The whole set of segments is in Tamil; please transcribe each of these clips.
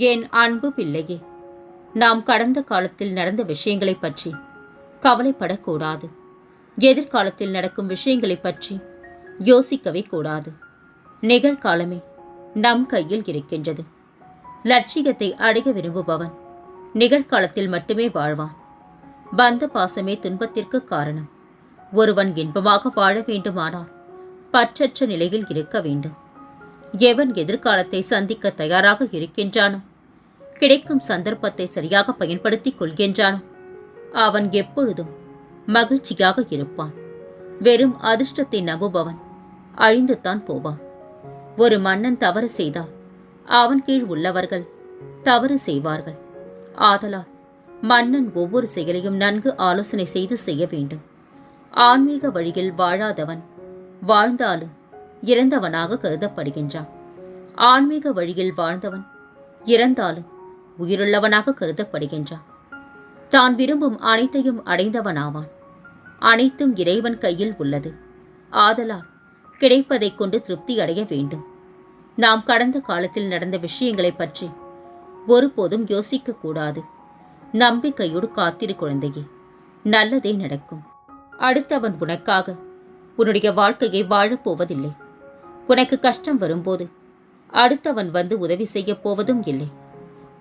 என் அன்பு பிள்ளையே? நாம் கடந்த காலத்தில் நடந்த விஷயங்களைப் பற்றி கவலைப்படக்கூடாது. எதிர்காலத்தில் நடக்கும் விஷயங்களைப் பற்றி யோசிக்கவே கூடாது. நிகழ்காலமே நம் கையில் இருக்கின்றது. லட்சியத்தை அடைய விரும்புபவன் நிகழ்காலத்தில் மட்டுமே வாழ்வான். பந்த பாசமே துன்பத்திற்கு காரணம். ஒருவன் இன்பமாக வாழ வேண்டுமானால் பற்றற்ற நிலையில் இருக்க வேண்டும். எவன் எதிர்காலத்தை சந்திக்க தயாராக இருக்கின்றானோ கிடைக்கும் சந்தர்ப்பத்தை சரியாக பயன்படுத்திக் கொள்கின்றானோ. அவன் எப்பொழுதும் மகிழ்ச்சியாக இருப்பான். வெறும் அதிர்ஷ்டத்தை நம்புபவன் அழிந்துத்தான் போவான். ஒரு மன்னன் தவறு செய்தால் அவன் கீழ் உள்ளவர்கள் தவறு செய்வார்கள். ஆதலால் மன்னன் ஒவ்வொரு செயலையும் நன்கு ஆலோசனை செய்து செய்ய வேண்டும். ஆன்மீக வழியில் வாழாதவன் வாழ்ந்தாலும் இறந்தவனாக கருதப்படுகின்றான். ஆன்மீக வழியில் வாழ்ந்தவன் இறந்தாலும் உயிருள்ளவனாக கருதப்படுகின்றான். தான் விரும்பும் அனைத்தையும் அடைந்தவனாவான். அனைத்தும் இறைவன் கையில் உள்ளது. ஆதலால் கிடைப்பதைக் கொண்டு திருப்தி அடைய வேண்டும். நாம் கடந்த காலத்தில் நடந்த விஷயங்களைப் பற்றி ஒருபோதும் யோசிக்க கூடாது. நம்பிக்கையோடு காத்திரு குழந்தையே நல்லதே நடக்கும். அடுத்தவன் உனக்காக உன்னுடைய வாழ்க்கையை வாழப் போவதில்லை. உனக்கு கஷ்டம் வரும்போது அடுத்தவன் வந்து உதவி செய்யப் போவதும் இல்லை.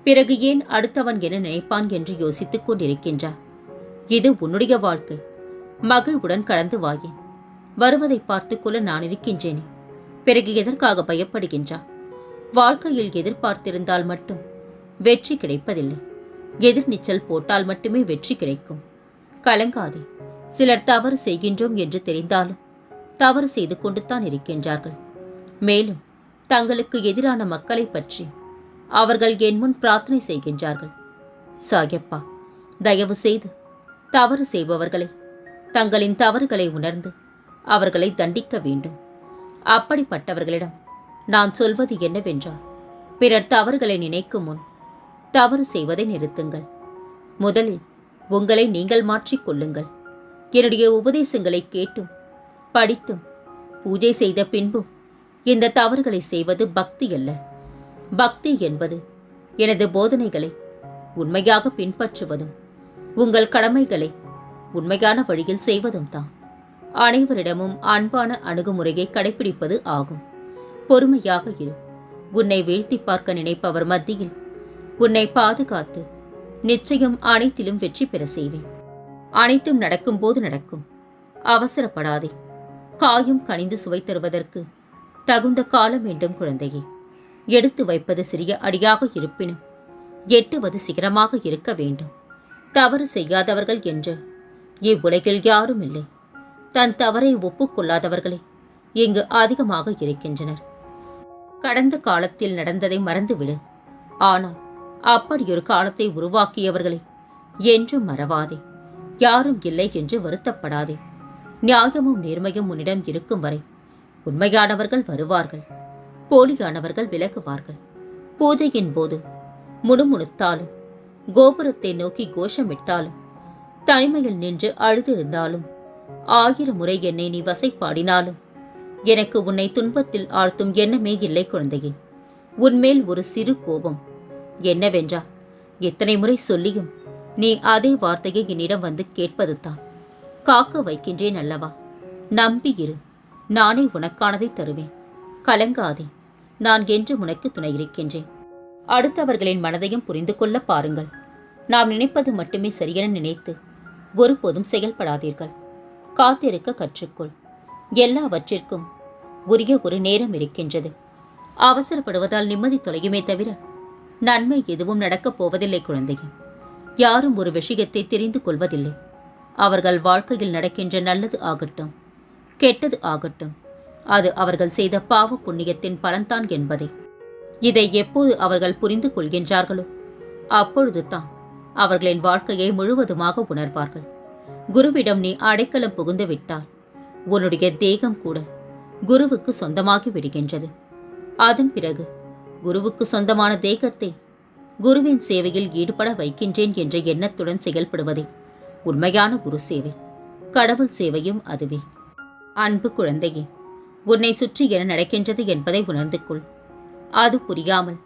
பிறகு ஏன் அடுத்தவன் என நினைப்பான் என்று யோசித்துக் கொண்டிருக்கின்றார். இது உன்னுடைய வாழ்க்கை. மகிழ்வுடன் கடந்து வாயேன். வருவதை பார்த்துக்கொள்ள நான் இருக்கின்றேனே. பிறகு எதற்காக பயப்படுகின்றா வாழ்க்கையில் எதிர்பார்த்திருந்தால் மட்டும் வெற்றி கிடைப்பதில்லை. எதிர்நீச்சல் போட்டால் மட்டுமே வெற்றி கிடைக்கும். கலங்காதே. சிலர் தவறு செய்கின்றோம் என்று தெரிந்தாலும் தவறு செய்து கொண்டுதான் இருக்கின்றார்கள். மேலும் தங்களுக்கு எதிரான மக்களை பற்றி அவர்கள் என் முன் பிரார்த்தனை செய்கின்றார்கள். சாயப்பா தயவு செய்து தவறு செய்பவர்களை தங்களின் தவறுகளை உணர்ந்து அவர்களை தண்டிக்க வேண்டும். அப்படிப்பட்டவர்களிடம் நான் சொல்வது என்னவென்றால் பிறர் தவறுகளை நினைக்கும் முன் தவறு செய்வதை நிறுத்துங்கள். முதலில் உங்களை நீங்கள் மாற்றிக் கொள்ளுங்கள். என்னுடைய உபதேசங்களை கேட்டும் படித்தும் பூஜை செய்த பின்பும் இந்த தவறுகளை செய்வது பக்தி அல்ல. பக்தி என்பது எனது போதனைகளை உண்மையாக பின்பற்றுவதும் உங்கள் கடமைகளை உண்மையான வழியில் செய்வதும் தான். அனைவரிடமும் அன்பான அணுகுமுறையை கடைபிடிப்பது ஆகும். பொறுமையாக இரு. உன்னை வீழ்த்தி பார்க்க நினைப்பவர் மத்தியில் உன்னை பாதுகாத்து நிச்சயம் அனைத்திலும் வெற்றி பெற செய்வேன். அனைத்தும் நடக்கும்போது நடக்கும். அவசரப்படாதே. காயும் கனிந்து சுவை தருவதற்கு தகுந்த காலம் வேண்டும் குழந்தையே. எடுத்து வைப்பது சிறிய அடியாக இருப்பினும் எட்டுவது சிகரமாக இருக்க வேண்டும். தவறு செய்யாதவர்கள் என்று. இவ்வுலகில் யாரும் இல்லை. தன் தவறை ஒப்புக்கொள்ளாதவர்களே இங்கு அதிகமாக இருக்கின்றனர். கடந்த காலத்தில் நடந்ததை மறந்துவிடு. ஆனால் அப்படியொரு காலத்தை உருவாக்கியவர்களை என்றும் மறவாதே. யாரும் இல்லை என்று வருத்தப்படாதே. நியாயமும் நேர்மையும் உன்னிடம் இருக்கும் வரை உண்மையானவர்கள் வருவார்கள். போலியானவர்கள் விலகுவார்கள். பூஜையின் போது முணுமுணுத்தாலும் கோபுரத்தை நோக்கி கோஷமிட்டாலும் தனிமையில் நின்று அழுதிருந்தாலும் ஆயிரம் முறை என்னை நீ வசைப்பாடினாலும் எனக்கு உன்னை துன்பத்தில் ஆழ்த்தும் எண்ணமே இல்லை குழந்தையே. உன்மேல் ஒரு சிறு கோபம். என்னவென்றா? எத்தனை முறை சொல்லியும் நீ அதே வார்த்தையை என்னிடம் வந்து கேட்பதுதான் காக்க வைக்கின்றேன் அல்லவா? நம்பி இரு நானே உனக்கானதை தருவேன். கலங்காதே. நான் என்று உனக்கு துணை இருக்கின்றேன். அடுத்தவர்களின் மனதையும் புரிந்து கொள்ள பாருங்கள். நாம் நினைப்பது மட்டுமே சரியென நினைத்து ஒருபோதும் செயல்படாதீர்கள். காத்திருக்க கற்றுக்கொள். எல்லாவற்றிற்கும் உரிய ஒரு நேரம் இருக்கின்றது. அவசரப்படுவதால் நிம்மதி தொலையுமே தவிர நன்மை எதுவும் நடக்கப் போவதில்லை குழந்தையே. யாரும் ஒரு விஷயத்தை தெரிந்து கொள்வதில்லை. அவர்கள் வாழ்க்கையில் நடக்கின்ற நல்லது ஆகட்டும் கெட்டது ஆகட்டும். அது அவர்கள் செய்த பாவ புண்ணியத்தின் பலன்தான் என்பதை. இதை எப்போது அவர்கள் புரிந்து கொள்கின்றார்களோ அப்பொழுது தான் அவர்களின் வாழ்க்கையை முழுவதுமாக உணர்வார்கள். குருவிடம் நீ அடைக்கலம் புகுந்து விட்டால் உன்னுடைய தேகம் கூட குருவுக்கு சொந்தமாகி விடுகின்றது. அதன் பிறகு குருவுக்கு சொந்தமான தேகத்தை குருவின் சேவையில் ஈடுபட வைக்கின்றேன் என்ற எண்ணத்துடன் செயல்படுவதே உண்மையான குரு சேவை. கடவுள் சேவையும் அதுவே. அன்பு குழந்தையே உன்னை சுற்றி என்ன நடக்கின்றது என்பதை உணர்ந்து கொள் அது புரியாமல்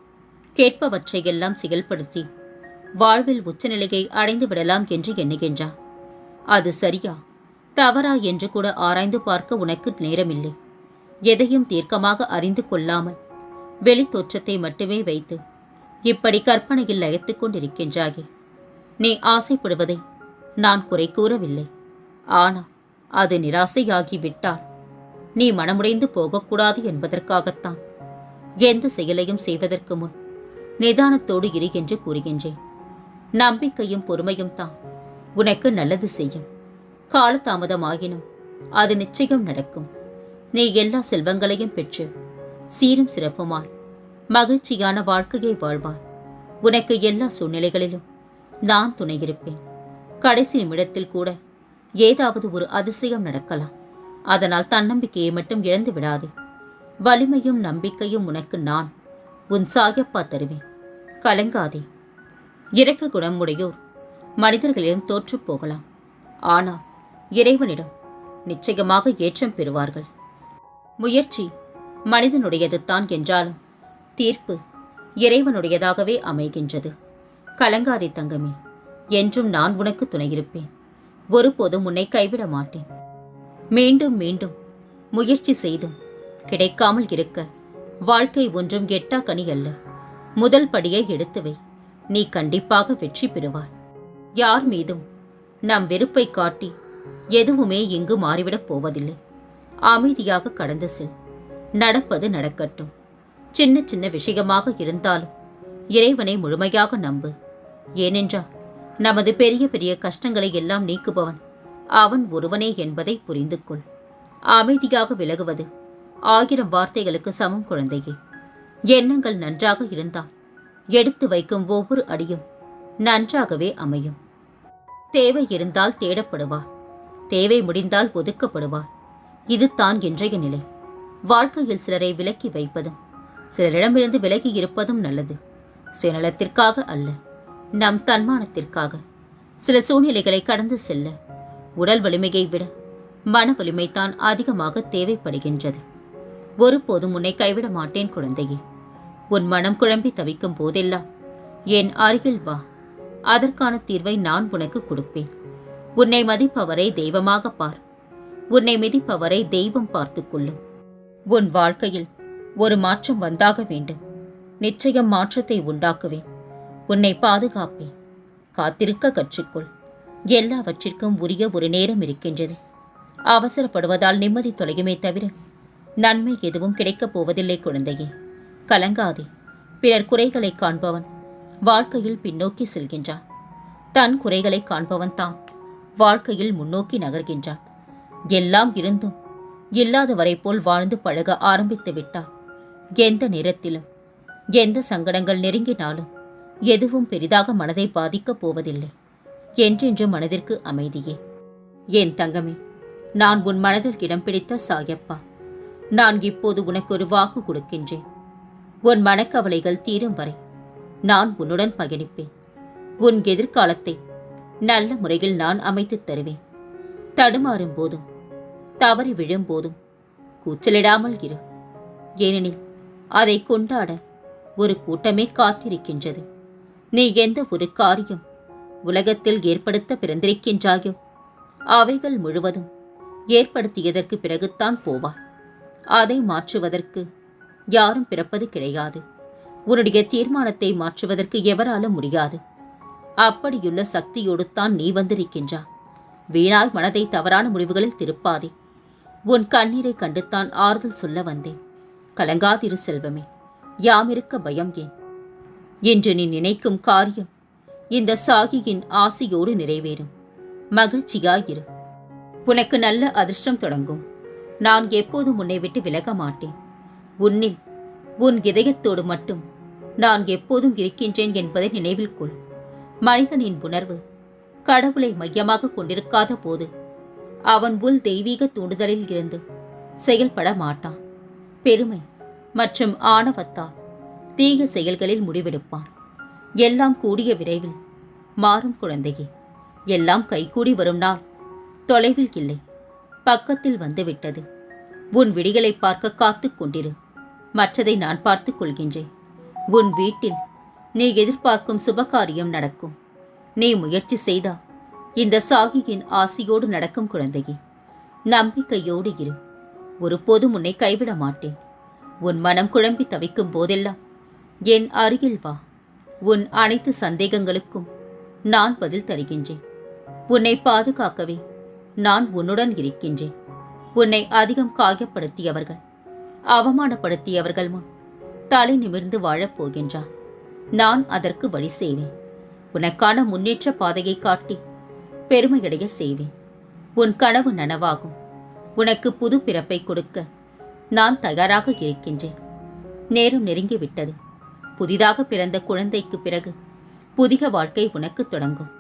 கேட்பவற்றை எல்லாம் செயல்படுத்தி வாழ்வில் உச்சநிலையை அடைந்து விடலாம் என்று எண்ணுகின்றான் அது சரியா? தவறா என்று கூட ஆராய்ந்து பார்க்க உனக்கு நேரமில்லை. எதையும் தீர்க்கமாக அறிந்து கொள்ளாமல் வெளித்தோற்றத்தை மட்டுமே வைத்து இப்படி கற்பனையில் லயத்துக் கொண்டிருக்கின்றாயே. நீ ஆசைப்படுவதை நான் குறை கூறவில்லை. ஆனால் அது நிராசையாகிவிட்டால் நீ மனமுடைந்து போகக்கூடாது என்பதற்காகத்தான். எந்த செயலையும் செய்வதற்கு முன் நிதானத்தோடு இரு என்று கூறுகின்றேன். நம்பிக்கையும் பொறுமையும் தான். உனக்கு நல்லது செய்யும். காலதாமதமாகினும் அது நிச்சயம் நடக்கும். நீ எல்லா செல்வங்களையும் பெற்று சீரும் சிறப்புமாய் மகிழ்ச்சியான வாழ்க்கையை வாழ்வார் உனக்கு எல்லா சூழ்நிலைகளிலும் நான் துணையிருப்பேன். கடைசி நிமிடத்தில் கூட ஏதாவது ஒரு அதிசயம் நடக்கலாம். அதனால் தன்னம்பிக்கையை மட்டும் இழந்து விடாதே. வலிமையும் நம்பிக்கையும் உனக்கு நான். உன் சாயப்பா தருவேன். கலங்காதே. இறக்க குணம் உடையோர். மனிதர்களிடம் தோற்றுப் போகலாம். ஆனால் இறைவனிடம் நிச்சயமாக ஏற்றம் பெறுவார்கள். முயற்சி மனிதனுடையது தான் என்றாலும் தீர்ப்பு இறைவனுடையதாகவே அமைகின்றது. கலங்காதே தங்கமே. என்றும் நான் உனக்கு துணையிருப்பேன். ஒருபோதும் உன்னை கைவிட மாட்டேன். மீண்டும் மீண்டும் முயற்சி செய்தும் கிடைக்காமல் இருக்க. வாழ்க்கை ஒன்றும் எட்டா கனி அல்ல. முதல் படியை எடுத்து வை. நீ கண்டிப்பாக வெற்றி பெறுவாய். யார் மீதும் நம் வெறுப்பை காட்டி எதுவுமே இங்கு மாறிவிடப் போவதில்லை. அமைதியாக கடந்து செல். நடப்பது நடக்கட்டும். சின்ன சின்ன விஷயமாக இருந்தாலும் இறைவனை முழுமையாக நம்பு. ஏனென்றால் நமது பெரிய பெரிய கஷ்டங்களை எல்லாம் நீக்குபவன் அவன் ஒருவனே என்பதை புரிந்து கொள் அமைதியாக விலகுவது ஆயிரம் வார்த்தைகளுக்கு சமம் குழந்தையே. எண்ணங்கள் நன்றாக இருந்தால் எடுத்து வைக்கும் ஒவ்வொரு அடியும் நன்றாகவே அமையும். தேவை இருந்தால் தேடப்படுவார். தேவை முடிந்தால் ஒதுக்கப்படுவார். இதுதான் இன்றைய நிலை. வாழ்க்கையில் சிலரை விலக்கி வைப்பதும் சிலரிடமிருந்து விலகி இருப்பதும் நல்லது. சுயநலத்திற்காக அல்ல நம் தன்மானத்திற்காக. சில சூழ்நிலைகளை கடந்து செல்ல உடல் வலிமையை விட மன வலிமைதான் அதிகமாக தேவைப்படுகின்றது. ஒருபோதும் உன்னை கைவிட மாட்டேன் குழந்தையே. உன் மனம் குழம்பி தவிக்கும் போதெல்லாம் என் அருகில் வா. அதற்கான தீர்வை நான் உனக்கு கொடுப்பேன். உன்னை மதிப்பவரை தெய்வமாக பார். உன்னை மிதிப்பவரை தெய்வம் பார்த்துக்கொள்ளும் உன் வாழ்க்கையில் ஒரு மாற்றம் வந்தாக வேண்டும். நிச்சயம் மாற்றத்தை உண்டாக்குவேன். உன்னை பாதுகாப்பேன். காத்திருக்க கற்றுக்கொள். எல்லாவற்றிற்கும் உரிய ஒரு நேரம் இருக்கின்றது. அவசரப்படுவதால் நிம்மதி தொலையுமே தவிர நன்மை எதுவும் கிடைக்கப் போவதில்லை குழந்தையே. கலங்காதே. பிறர் குறைகளை காண்பவன் வாழ்க்கையில் பின்னோக்கி செல்கின்றான். தன் குறைகளை காண்பவன் தான் வாழ்க்கையில் முன்னோக்கி நகர்கின்றான். எல்லாம் இருந்தும் இல்லாதவரை போல் வாழ்ந்து பழக ஆரம்பித்து விட்டார். எந்த நேரத்திலும் எந்த சங்கடங்கள் நெருங்கினாலும் எதுவும் பெரிதாக மனதை பாதிக்கப் போவதில்லை. என்றென்று மனதிற்கு அமைதியே. என் தங்கமே நான் உன் மனதில் இடம் பிடித்த சாயப்பா. நான் இப்போது உனக்கு ஒரு வாக்கு கொடுக்கின்றேன். உன் மனக்கவலைகள் தீரும் வரை நான் உன்னுடன் பயணிப்பேன். உன் எதிர்காலத்தை நல்ல முறையில் நான் அமைத்துத் தருவேன். தடுமாறும் போதும் தவறி விழும் போதும் கூச்சலிடாமல் இரு. ஏனெனில் அதை கொண்டாட ஒரு கூட்டமே காத்திருக்கின்றது. நீ எந்த ஒரு காரியம் உலகத்தில் ஏற்படுத்த பிறந்திருக்கின்றாயோ? அவைகள் முழுவதும் ஏற்படுத்தியதற்கு பிறகுத்தான் போவாய் அதை மாற்றுவதற்கு யாரும் பிறப்பது கிடையாது. உன்னுடைய தீர்மானத்தை மாற்றுவதற்கு எவராலும் முடியாது. அப்படியுள்ள சக்தியோடு தான் நீ வந்திருக்கின்றா வீணாய் மனதை தவறான முடிவுகளில் திருப்பாதே. உன் கண்ணீரை கண்டுத்தான் ஆறுதல் சொல்ல வந்தேன். கலங்காதிரு செல்வமே யாமிருக்க பயம் ஏன்? என்று நீ நினைக்கும் காரியம் இந்த சாகியின் ஆசையோடு நிறைவேறும். மகிழ்ச்சியாயிரு. உனக்கு நல்ல அதிர்ஷ்டம் தொடங்கும். நான் எப்போதும் உன்னை விட்டு விலக மாட்டேன். உன்னில் உன் இதயத்தோடு மட்டும் நான் எப்போதும் இருக்கின்றேன் என்பதை நினைவில் கொள். மனிதனின் உணர்வு கடவுளை மையமாக கொண்டிருக்காத போது அவன் உள் தெய்வீக தூண்டுதலில் இருந்து செயல்பட மாட்டான். பெருமை மற்றும் ஆணவத்தால் தீய செயல்களில் முடிவெடுப்பான். எல்லாம் கூடிய விரைவில் மாறும் குழந்தையே. எல்லாம் கைகூடி வரும் நாள். தொலைவில் இல்லை. பக்கத்தில் வந்துவிட்டது உன் விடிகளை பார்க்க காத்துக் கொண்டிரு. மற்றதை நான் பார்த்துக் கொள்கின்றேன். உன் வீட்டில் நீ எதிர்பார்க்கும் சுபகாரியம் நடக்கும். நீ முயற்சி செய்தா இந்த சாகியின் ஆசியோடு நடக்கும் குழந்தையே. நம்பிக்கையோடு இரு. ஒருபோதும் உன்னை கைவிட மாட்டேன். உன் மனம் குழம்பி தவிக்கும் போதெல்லாம் என் அருகில் வா. உன் அனைத்து சந்தேகங்களுக்கும் நான் பதில் தருகின்றேன். உன்னை பாதுகாக்கவே நான் உன்னுடன் இருக்கின்றேன். உன்னை அதிகம் காயப்படுத்தியவர்கள் அவமானப்படுத்தியவர்கள் முன் தலை நிமிர்ந்து வாழப்போகின்றார் நான் அதற்கு வழி செய்வேன். உனக்கான முன்னேற்ற பாதையை காட்டி பெருமையடைய செய்வேன். உன் கனவு நனவாகும். உனக்கு புது பிறப்பை கொடுக்க நான் தயாராக இருக்கின்றேன். நேரம் நெருங்கிவிட்டது. புதிதாக பிறந்த குழந்தைக்கு பிறகு புதிய வாழ்க்கை உனக்கு தொடங்கும்.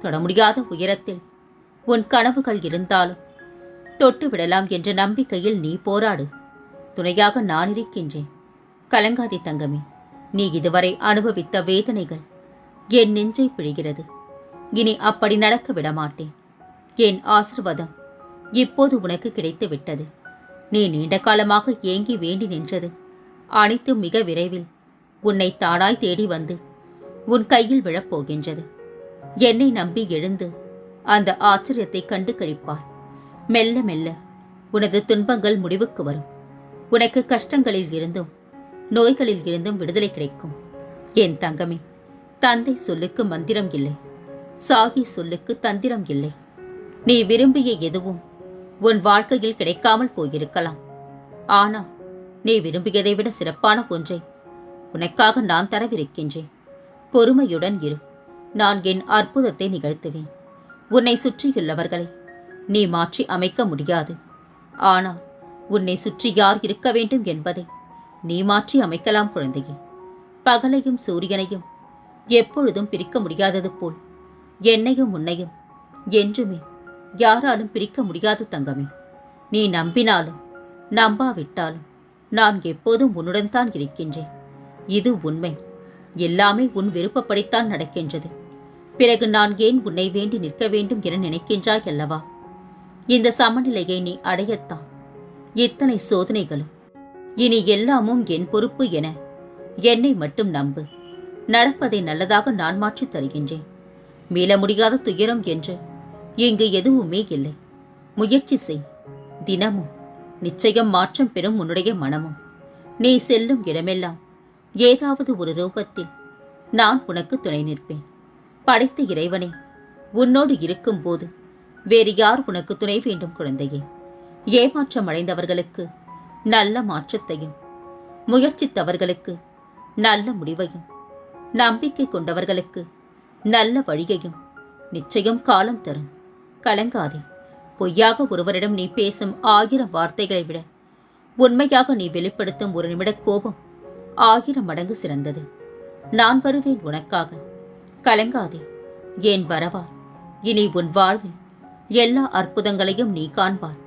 தொட முடியாத உயரத்தில் உன் கனவுகள் இருந்தாலும் தொட்டு விடலாம் என்ற நம்பிக்கையில் நீ போராடு. துணையாக நான் இருக்கின்றேன். கலங்காதி தங்கமே. நீ இதுவரை அனுபவித்த வேதனைகள் என் நெஞ்சை பிழிகிறது. இனி அப்படி நடக்க விடமாட்டேன். என் ஆசிர்வாதம் இப்போது உனக்கு கிடைத்து விட்டது. நீ நீண்ட காலமாக ஏங்கி வேண்டி நின்றது அனைத்தும் மிக விரைவில் உன்னை தானாய் தேடி வந்து உன் கையில் விழப்போகின்றது. என்னை நம்பி எழுந்து அந்த ஆச்சரியத்தை கண்டு கழிப்பாய் மெல்ல மெல்ல உனது துன்பங்கள் முடிவுக்கு வரும். உனக்கு கஷ்டங்களில் இருந்தும் நோய்களில் இருந்தும் விடுதலை கிடைக்கும். என் தங்கமே தந்தை சொல்லுக்கு மந்திரம் இல்லை. சாகி சொல்லுக்கு தந்திரம் இல்லை. நீ விரும்பிய எதுவும் உன் வாழ்க்கையில் கிடைக்காமல் போயிருக்கலாம். ஆனா நீ விரும்பியதை விட சிறப்பான ஒன்றை உனக்காக நான் தரவிருக்கின்றேன். பொறுமையுடன் இரு. நான் என் அற்புதத்தை நிகழ்த்துவேன். உன்னை சுற்றியுள்ளவர்களை நீ மாற்றி அமைக்க முடியாது. ஆனால் உன்னை சுற்றி யார் இருக்க வேண்டும் என்பதை நீ மாற்றி அமைக்கலாம் குழந்தையே. பகலையும் சூரியனையும் எப்பொழுதும் பிரிக்க முடியாதது போல் என்னையும் உன்னையும் என்றுமே யாராலும் பிரிக்க முடியாது தங்கமே. நீ நம்பினாலும் நம்பாவிட்டாலும் நான் எப்போதும் உன்னுடன் தான் இருக்கின்றேன். இது உண்மை. எல்லாமே உன் விருப்பப்படித்தான் நடக்கின்றது. பிறகு நான் ஏன் உன்னை வேண்டி நிற்க வேண்டும் என நினைக்கின்றாய் அல்லவா? இந்த சமநிலையை நீ அடையத்தான். இத்தனை சோதனைகளும் இனி எல்லாமும் என் பொறுப்பு என என்னை மட்டும் நம்பு. நடப்பதை நல்லதாக நான் மாற்றித் தருகின்றேன். மீள முடியாத துயரம் என்று இங்கு எதுவுமே இல்லை. முயற்சி செய். தினமும் நிச்சயம் மாற்றம் பெறும் உன்னுடைய மனமும். நீ செல்லும் இடமெல்லாம் ஏதாவது ஒரு ரூபத்தில் நான் உனக்கு துணை நிற்பேன். படைத்த இறைவனே உன்னோடு இருக்கும்போது வேறு யார் உனக்கு துணை வேண்டும் குழந்தையே? ஏமாற்றம் அடைந்தவர்களுக்கு நல்ல மாற்றத்தையும் முயற்சித்தவர்களுக்கு நல்ல முடிவையும் நம்பிக்கை கொண்டவர்களுக்கு நல்ல வழியையும் நிச்சயம் காலம் தரும். கலங்காதே பொய்யாக ஒருவரிடம் நீ பேசும் ஆயிரம் வார்த்தைகளை விட உண்மையாக நீ வெளிப்படுத்தும் ஒரு நிமிட கோபம் ஆயிரம் மடங்கு சிறந்தது. நான் வருவேன் உனக்காக. கலங்காதே. ஏன் வரவா இனி உன் வாழ்வில் எல்லா அற்புதங்களையும் நீ காண்பார்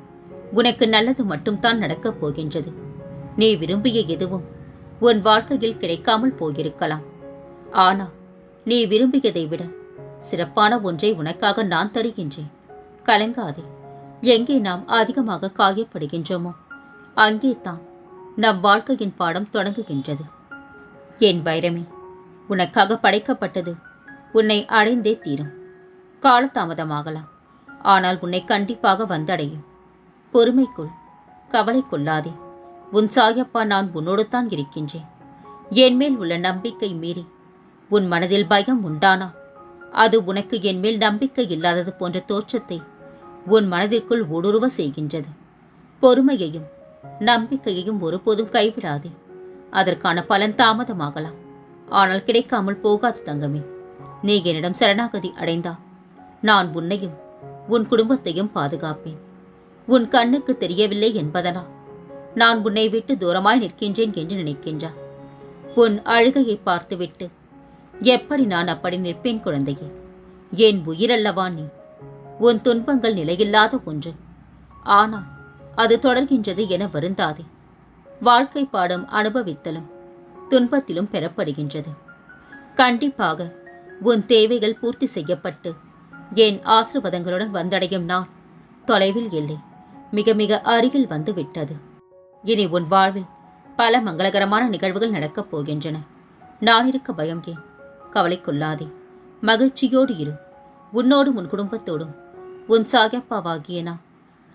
உனக்கு நல்லது மட்டும்தான் நடக்கப் போகின்றது. நீ விரும்பிய எதுவும் உன் வாழ்க்கையில் கிடைக்காமல் போயிருக்கலாம். ஆனா நீ விரும்பியதை விட சிறப்பான ஒன்றை உனக்காக நான் தருகின்றேன். கலங்காதே. எங்கே நாம் அதிகமாக காயப்படுகின்றோமோ அங்கே தான் நம் வாழ்க்கையின் பாடம் தொடங்குகின்றது. என் வைரமே உனக்காக படைக்கப்பட்டது உன்னை அடைந்தே தீரும். காலதாமதமாகலாம் ஆனால் உன்னை கண்டிப்பாக வந்தடையும். பொறுமைக்குள் கவலை கொள்ளாதே. உன் சாயப்பா நான் உன்னோடு தான் இருக்கின்றேன். என் மேல் உள்ள நம்பிக்கை மீறி உன் மனதில் பயம் உண்டானா? அது உனக்கு என் மேல் நம்பிக்கை இல்லாதது போன்ற தோற்றத்தை உன் மனதிற்குள் ஊடுருவ செய்கின்றது. பொறுமையையும் நம்பிக்கையையும் ஒருபோதும் கைவிடாதே. அதற்கான பலன் தாமதமாகலாம். ஆனால் கிடைக்காமல் போகாது தங்கமே. நீ என்னிடம் சரணாகதி அடைந்தா நான் உன்னையும் உன் குடும்பத்தையும் பாதுகாப்பேன். உன் கண்ணுக்கு தெரியவில்லை என்பதனா? நான் உன்னை விட்டு தூரமாய் நிற்கின்றேன் என்று நினைக்கின்றா? உன் அழுகையை பார்த்துவிட்டு எப்படி நான் அப்படி நிற்பேன் குழந்தையே? என் உயிரல்லவா நீ? உன் துன்பங்கள் நிலையில்லாத ஒன்று. ஆனால் அது தொடர்கின்றது என வருந்தாதே. வாழ்க்கை பாடம் அனுபவித்தலும் துன்பத்திலும் பெறப்படுகின்றது. கண்டிப்பாக உன் தேவைகள் பூர்த்தி செய்யப்பட்டு என் ஆசிர்வாதங்களுடன் வந்தடையும் நாள் தொலைவில் இல்லை மிக மிக அருகில் வந்து விட்டது இனி உன் வாழ்வில் பல மங்களகரமான நிகழ்வுகள் நடக்கப் போகின்றன. நான் இருக்க பயம் ஏன்? கவலை கொள்ளாதே. மகிழ்ச்சியோடு இரு. உன்னோடும் உன் குடும்பத்தோடும் உன் சாயப்பாவாகிய நான்